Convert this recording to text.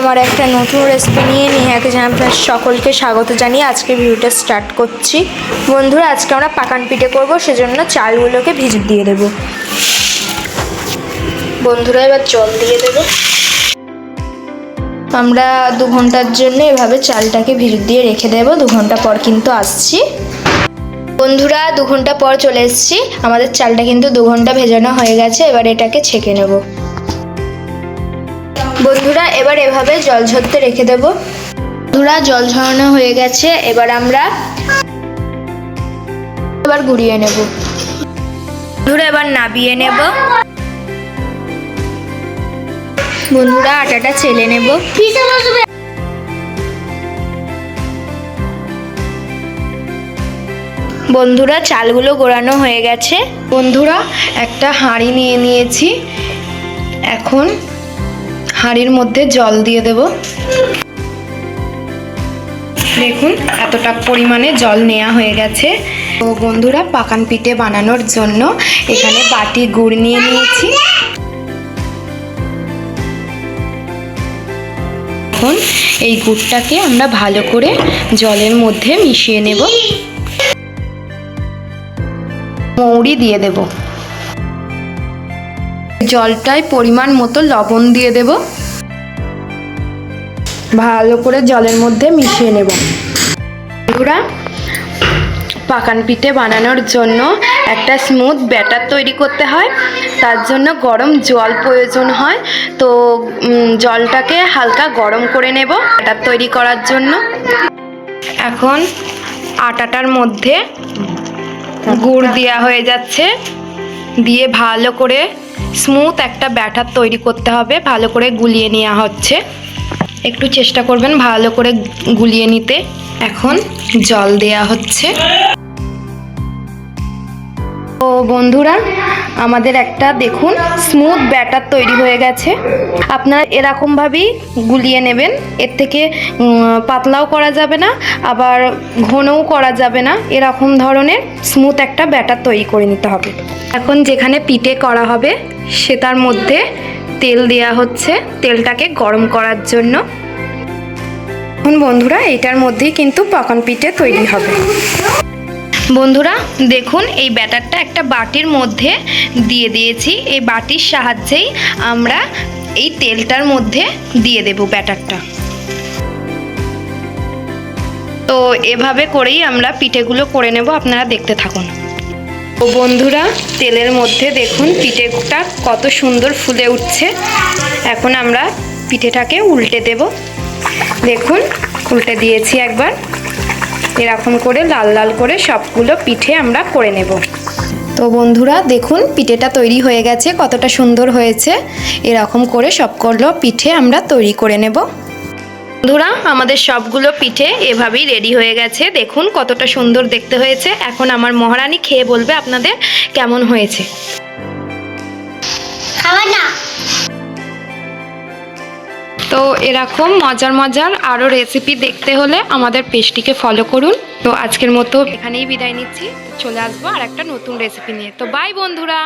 আমার একটা নতুন রেসিপি নিয়ে নিহাকে জানাই, আপনার সকলকে স্বাগত জানিয়ে আজকে ভিডিওটা স্টার্ট করছি। বন্ধুরা, আজকে আমরা পাকান পিঠে করব, সেজন্য চালগুলোকে ভিজিয়ে দিয়ে দেবো। বন্ধুরা, এবার জল দিয়ে দেবো। আমরা দু ঘণ্টার জন্য এভাবে চালটাকে ভিজিয়ে দিয়ে রেখে দেবো, দু ঘণ্টা পর কিন্তু আসছি। বন্ধুরা, দু ঘণ্টা পর চলে এসেছি। আমাদের চালটা কিন্তু দু ঘণ্টা ভেজানো হয়ে গেছে, এবার এটাকে ছেঁকে নেব। বন্ধুরা, এবার এভাবে জল ঝরতে রেখে দেব। বন্ধুরা, জল ঝরানো হয়ে গেছে, এবার আমরা এবার গুড়িয়ে নেব। বন্ধুরা, এবার নাবিয়ে নেব। বন্ধুরা, আটাটা ছেলে নেব। বন্ধুরা, চালগুলো গোড়ানো হয়ে গেছে। বন্ধুরা, একটা হাঁড়ি নিয়ে নিয়েছি। এখন হাঁড়ির মধ্যে জল দিয়ে দেব। দেখুন, এতটা পরিমাণে জল নেওয়া হয়ে গেছে। তো বন্ধুরা, পাকান পিঠে বানানোর জন্য এখানে বাটি গুড় নিয়ে নিয়েছি। এখন এই গুড়টাকে আমরা ভালো করে জলের মধ্যে মিশিয়ে নেব। মৌরি দিয়ে দেব। জলটায় পরিমাণ মতো লবণ দিয়ে দেব। ভালো করে জলের মধ্যে মিশিয়ে নেব। বন্ধুরা, পাকান পিঠে বানানোর জন্য একটা স্মুথ ব্যাটার তৈরি করতে হয়। তার জন্য গরম জল প্রয়োজন হয়। তো জলটাকে হালকা গরম করে নেব ব্যাটার তৈরি করার জন্য। এখন আটাটার মধ্যে গুড় দেওয়া হয়ে যাচ্ছে। দিয়ে ভালো করে স্মুথ একটা ব্যাটার তৈরি করতে হবে, ভালো করে গুলিয়ে নেওয়া হচ্ছে। একটু চেষ্টা করবেন ভালো করে গুলিয়ে নিতে। এখন জল দেয়া হচ্ছে। তো বন্ধুরা, আমাদের একটা দেখুন স্মুথ ব্যাটার তৈরি হয়ে গেছে। আপনারা এরকমভাবেই গুলিয়ে নেবেন। এর থেকে পাতলাও করা যাবে না, আবার ঘনও করা যাবে না। এরকম ধরনের স্মুথ একটা ব্যাটার তৈরি করে নিতে হবে। এখন যেখানে পিঠে করা হবে সেটার মধ্যে তেল দেওয়া হচ্ছে তেলটাকে গরম করার জন্য। এখন বন্ধুরা, এটার মধ্যেই কিন্তু পাকান পিঠে তৈরি হবে। বন্ধুরা, দেখুন এই ব্যাটারটা একটা বাটির মধ্যে দিয়ে দিয়েছি। এই বাটির সাহায্যেই আমরা এই তেলটার মধ্যে দিয়ে দেব ব্যাটারটা। তো এভাবে করেই আমরা পিঠেগুলো করে নেব, আপনারা দেখতে থাকুন। তো বন্ধুরা, তেলের মধ্যে দেখুন পিঠেটা কত সুন্দর ফুলে উঠছে। এখন আমরা পিঠেটাকে উল্টে দেব। দেখুন, উল্টে দিয়েছি একবার। এরকম করে লাল লাল করে সবগুলো পিঠে আমরা করে নেব। তো বন্ধুরা, দেখুন, পিঠেটা তৈরি হয়ে গেছে, কতটা সুন্দর হয়েছে। এরকম করে সবগুলো পিঠে আমরা তৈরি করে নেব। বন্ধুরা, আমাদের সবগুলো পিঠে এভাবেই রেডি হয়ে গেছে। দেখুন, কতটা সুন্দর দেখতে হয়েছে। এখন আমার মহারানী খেয়ে বলবে আপনাদের কেমন হয়েছে। তো এরকম মজার মজার আরও রেসিপি দেখতে হলে আমাদের পেজটিকে ফলো করুন। তো আজকের মতো এখানেই বিদায় নিচ্ছি। চলে আসব আর একটা নতুন রেসিপি নিয়ে। তো বাই বন্ধুরা!